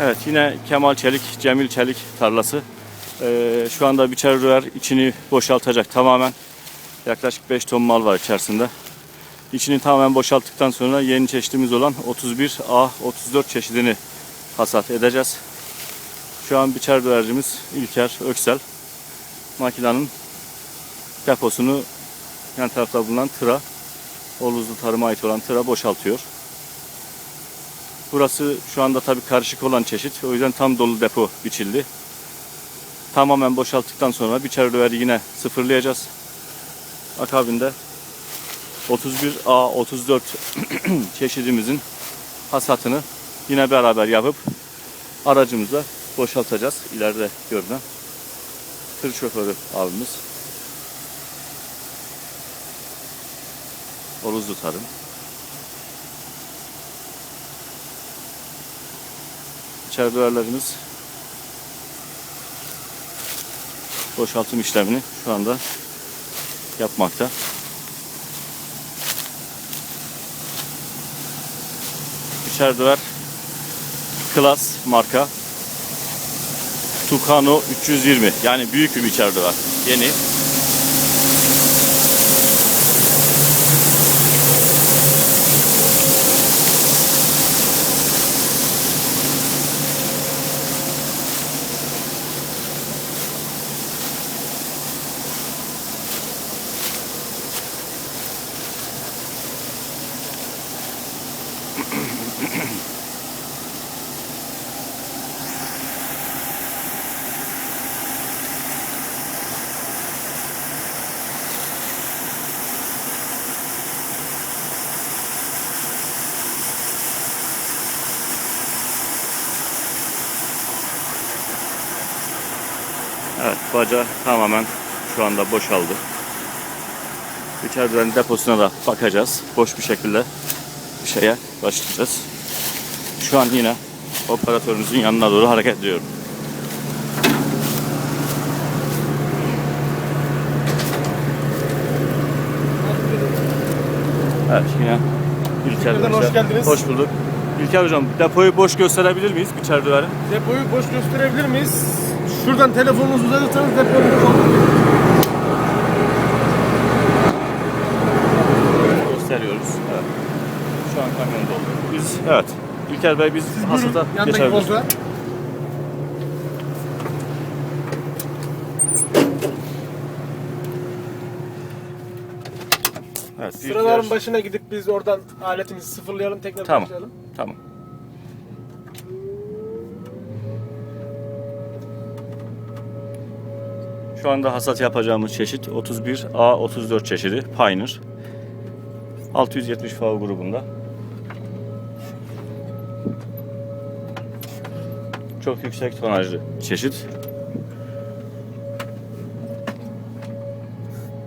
Evet yine Kemal Çelik, Cemil Çelik tarlası. Ee, şu anda biçer rüver içini boşaltacak tamamen. Yaklaşık 5 ton mal var içerisinde. İçini tamamen boşalttıktan sonra yeni çeşidimiz olan 31A 34 çeşidini hasat edeceğiz. Şu an biçer rüvercimiz İlker Öksel. Makinenin deposunu yan tarafta bulunan tıra, Oluzlu tarıma ait olan tıra boşaltıyor. Burası şu anda tabii karışık olan çeşit. O yüzden tam dolu depo biçildi. Tamamen boşalttıktan sonra biçer rüveri yine sıfırlayacağız. Akabinde 31A 34 çeşidimizin hasatını yine beraber yapıp aracımızla boşaltacağız. İleride görünen tır şoförü abimiz. Oluzlu Tarım. İçeridelerimiz boşaltım işlemini şu anda yapmakta. İçerideler Klas marka Tucano 320 yani büyük bir içeride var. Yeni. Evet baca tamamen şu anda boşaldı. İçeriden deposuna da bakacağız. Boş bir şekilde bir şeye başlayacağız. Şu an yine operatörümüzün yanına doğru hareket ediyorum. Evet yine İlker hoş geldiniz. Hoş bulduk. İlker Hocam depoyu boş gösterebilir miyiz içerideleri? Depoyu boş gösterebilir miyiz? Şuradan telefonunuzu uzatırsanız deponun boş olduğunu gösteriyoruz. Evet. Şu an kamyon doldu. Biz evet. İlker Bey biz Siz hasata buyurun yandaki geçebiliriz. koltuğa. Evet, Sıraların başına gidip biz oradan aletimizi sıfırlayalım tekrar Tamam. başlayalım. Tamam. Şu anda hasat yapacağımız çeşit 31A34 çeşidi Pioneer. 670 FAO grubunda. Çok yüksek tonajlı çeşit.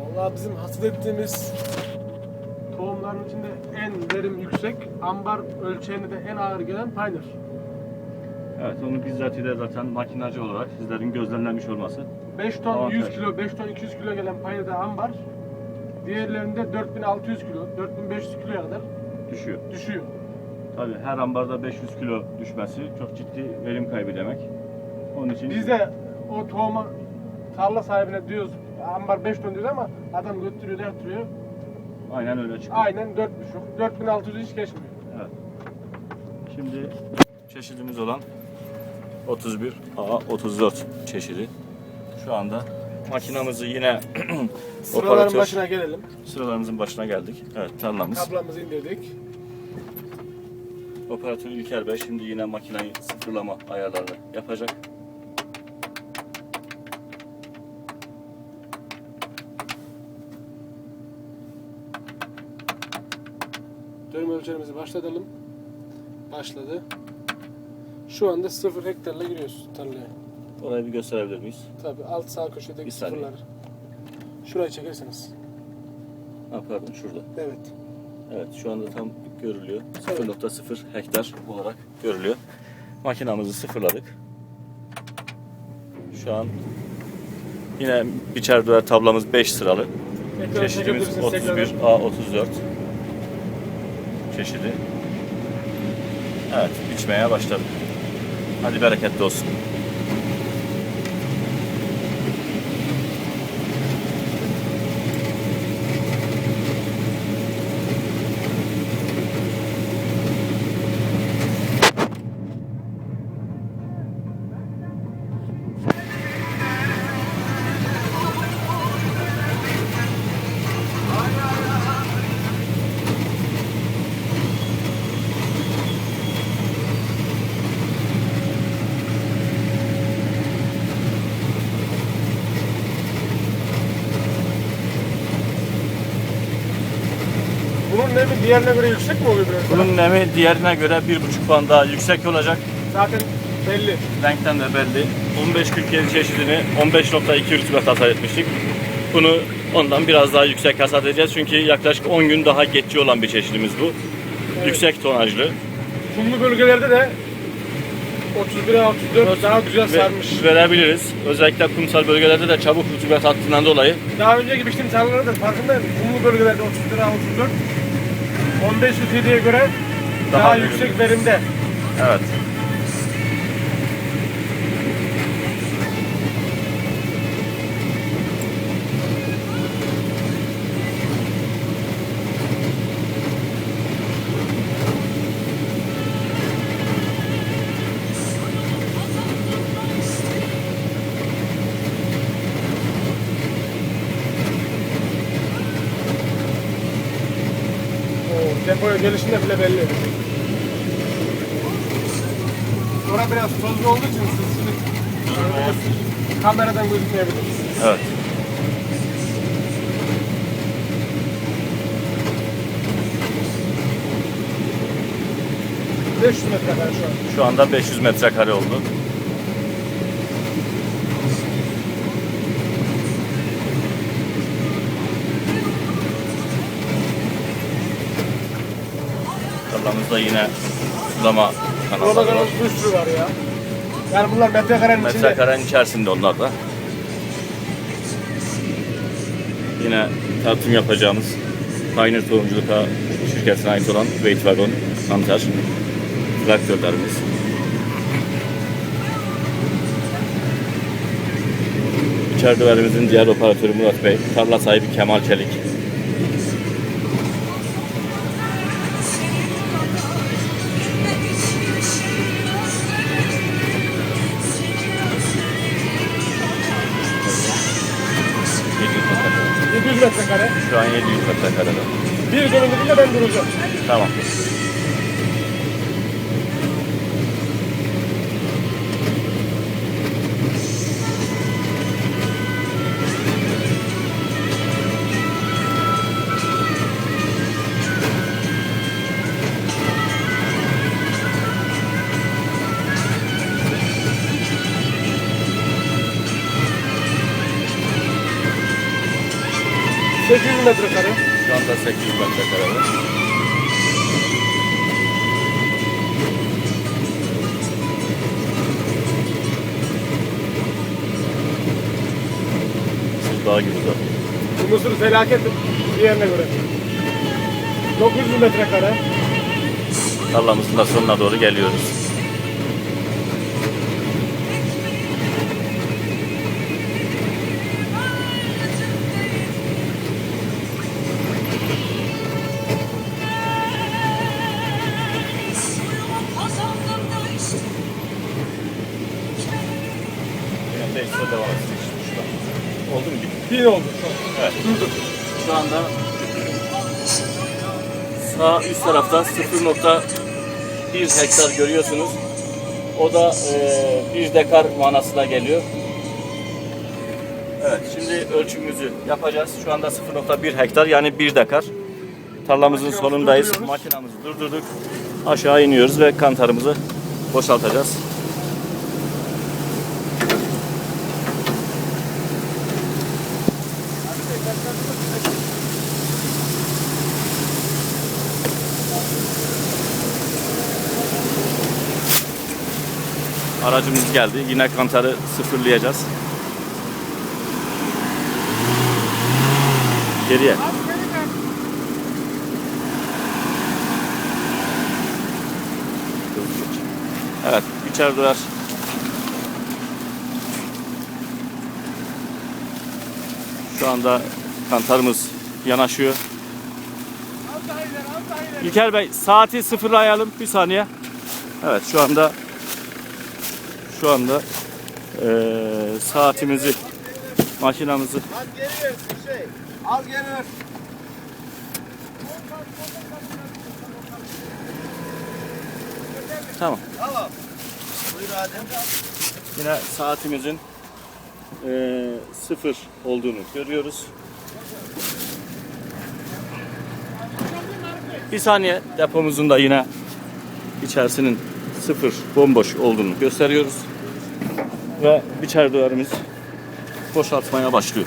Vallahi bizim hasat ettiğimiz tohumların içinde en verim yüksek, ambar ölçeğinde de en ağır gelen Pioneer. Evet onu bizzat ile zaten makinacı olarak sizlerin gözlemlenmiş olması 5 ton Avantaj. 100 kilo, 5 ton 200 kilo gelen Pioneer'de ambar. Diğerlerinde 4600 kilo, 4500 kiloya kadar düşüyor. düşüyor. Tabii her ambarda 500 kilo düşmesi çok ciddi verim kaybı demek. Onun için Biz de o tohuma tarla sahibine diyoruz ambar 5 ton diyoruz ama adam götürüyor da yatırıyor. aynen öyle çıkıyor. Aynen 4,5. 4600 hiç geçmiyor. Evet. Şimdi çeşidimiz olan 31 A34 çeşidi. Şu anda makinamızı yine Sıraların operatör- başına gelelim. sıralarımızın başına geldik. Evet tarlamız. Kablamızı indirdik. Operatör İlker Bey şimdi yine makineyi sıfırlama ayarlarını yapacak. Dönüm ölçerimizi başlatalım. Başladı. Şu anda 0 hektarla giriyoruz tarlaya. Orayı bir gösterebilir miyiz? Tabi alt sağ köşedeki Bir saniye. sıfırlar. Şurayı çekerseniz. Ha, pardon şurada. Evet. Evet şu anda tam görülüyor. Evet. 0.0 hektar olarak görülüyor. Makinamızı sıfırladık. Şu an yine biçer döver tablamız 5 sıralı. Çeşidimiz çekebilirsiniz 31 tekrardan. A34 çeşidi. Evet biçmeye başladık. Hadi bereketli olsun. Bunun nemi diğerine göre yüksek mi oluyor biraz? Bunun nemi diğerine göre bir buçuk puan daha yüksek olacak. Zaten belli. Renkten de belli. 1547 çeşidini 15.2 rütubet hasat etmiştik. Bunu ondan biraz daha yüksek hasat edeceğiz. Çünkü yaklaşık 10 gün daha geçici olan bir çeşidimiz bu. Yüksek tonajlı. Kumlu bölgelerde de 31'e 34 daha güzel sarmış. verebiliriz. Özellikle kumsal bölgelerde de çabuk rütubet hattından dolayı Daha önceki biçim sarıları da farkındayım. Kumlu bölgelerde 31'e 34 15 37'ye göre daha, Daha yüksek verimde. evet. Depoya gelişinde bile belli. Sonra biraz tozlu olduğu için sızsızlık kameradan gözükmeyebilir. Evet. Hı. 500 metre kadar şu an. Şu anda 500 metrekare oldu. Tarlamızda yine sulama Burada kanalları var. kadar bir sürü var ya. Yani bunlar metrekarenin içinde. Metrekarenin içerisinde onlar da. Yine tartım yapacağımız Pioneer Tohumculuk şirketine ait olan Weight Wagon, Kantar, traktörlerimiz. İçeridelerimizin diğer operatörü Murat Bey, tarla sahibi Kemal Çelik. 700 metrekare. Şu an 700 metrekarede. Bir dönümünde ben duracağım. Tamam. Sekiz yüz metrekare. Şu anda 800 metrekarede. Siz daha gibi de. Bu mısır felaket diğerine göre. 900 metrekare. Tarlamızın da sonuna doğru geliyoruz. Bin oldu. Evet. Durduk. Şu anda sağ üst tarafta 0.1 hektar görüyorsunuz. O da e, bir dekar manasına geliyor. Evet, şimdi ölçümümüzü yapacağız. Şu anda 0.1 hektar yani 1 dekar. Tarlamızın Makinamızı sonundayız. Makinamızı durdurduk. Aşağı iniyoruz ve kantarımızı boşaltacağız. Aracımız geldi. Yine kantarı sıfırlayacağız. Geriye. Evet, biçer döver. Şu anda kantarımız yanaşıyor. İlker Bey saati sıfırlayalım bir saniye. Evet şu anda şu anda eee, saatimizi makinamızı geri ver. tamam. Yine saatimizin eee, sıfır olduğunu görüyoruz. Bir saniye depomuzun da yine içerisinin sıfır bomboş olduğunu gösteriyoruz. Ve biçer duvarımız boşaltmaya başlıyor.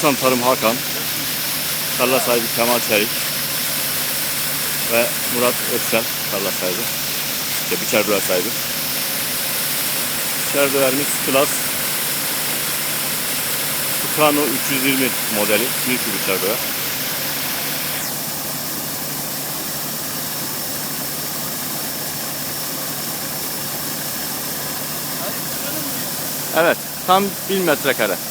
Orsan Tarım Hakan, tarla sahibi Kemal Çelik ve Murat Öksel tarla sahibi. İşte biçer döver sahibi. Biçer döverimiz Klas Tucano 320 modeli büyük bir biçer döver. Evet, tam 1000 metrekare.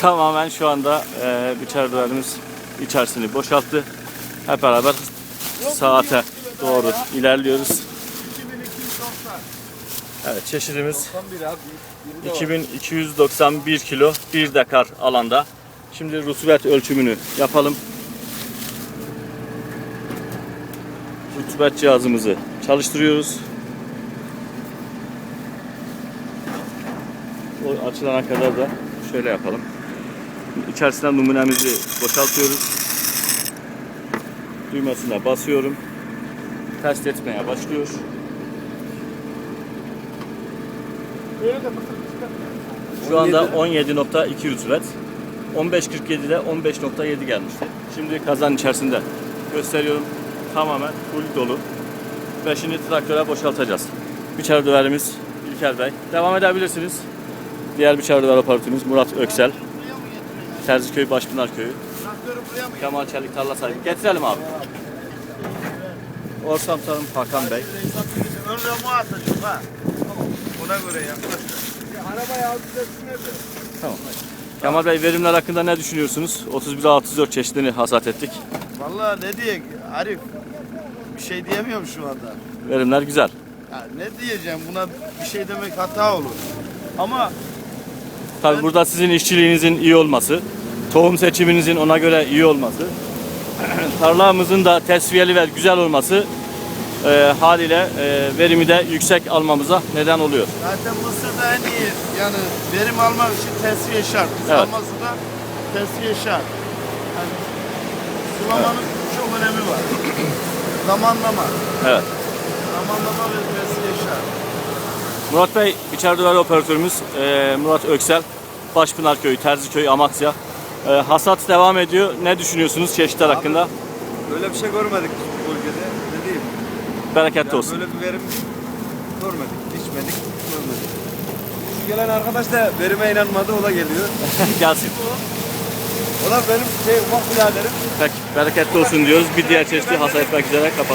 Tamamen şu anda e, biçer duvarımız içerisini boşalttı. Hep beraber saate doğru ilerliyoruz. 2290. Evet çeşidimiz 91 abi. Biri de var. 2291 kilo 1 dekar alanda. Şimdi rutubet ölçümünü yapalım. Rutubet cihazımızı çalıştırıyoruz. O açılana kadar da şöyle yapalım. İçerisinden numunemizi boşaltıyoruz. Düğmesine basıyorum. Test etmeye başlıyor. Şu anda 17.2 rutubet. 15.47'de 15.7 gelmişti. Şimdi kazan içerisinde gösteriyorum. Tamamen full dolu. Ve şimdi traktöre boşaltacağız. Biçer döverimiz İlker Bey. Devam edebilirsiniz. Diğer biçer döver operatörümüz Murat Öksel. Terziköy Başpınar Köyü. Kemal Çelik tarla sahibi. Getirelim abi. Orsam Tarım Hakan Bey. getireceksin? Ön ramo atacağım ha. Ona göre yaklaş. Arabayı al düzeltsin nerede? Kemal Bey verimler hakkında ne düşünüyorsunuz? 31-64 çeşidini hasat ettik. Vallahi ne diyeyim Arif? Bir şey diyemiyorum şu anda. Verimler güzel. Ya ne diyeceğim buna bir şey demek hata olur. Ama Tabii burada sizin işçiliğinizin iyi olması, tohum seçiminizin ona göre iyi olması, tarlamızın da tesviyeli ve güzel olması e, haliyle e, verimi de yüksek almamıza neden oluyor. zaten Mısır'da en iyi yani verim almak için tesviye şart. Evet. Salması da tesviye şart. Yani sulamanın çok önemi var. Zamanlama. Evet. Zamanlama ve tesviye şart. Murat Bey, içeride operatörümüz e, Murat Öksel, Başpınar Köyü, Terziköy, Amasya. E, hasat devam ediyor. Ne düşünüyorsunuz çeşitler hakkında? Böyle bir şey görmedik bu bölgede. Ne diyeyim? Bereketli Yani olsun. böyle bir verim görmedik, içmedik, görmedik. Şu gelen arkadaş da verime inanmadı, o da geliyor. Gelsin. O da benim şey ufak biraderim. Peki, bereketli olsun diyoruz. Bir diğer çeşidi hasat etmek üzere kapat.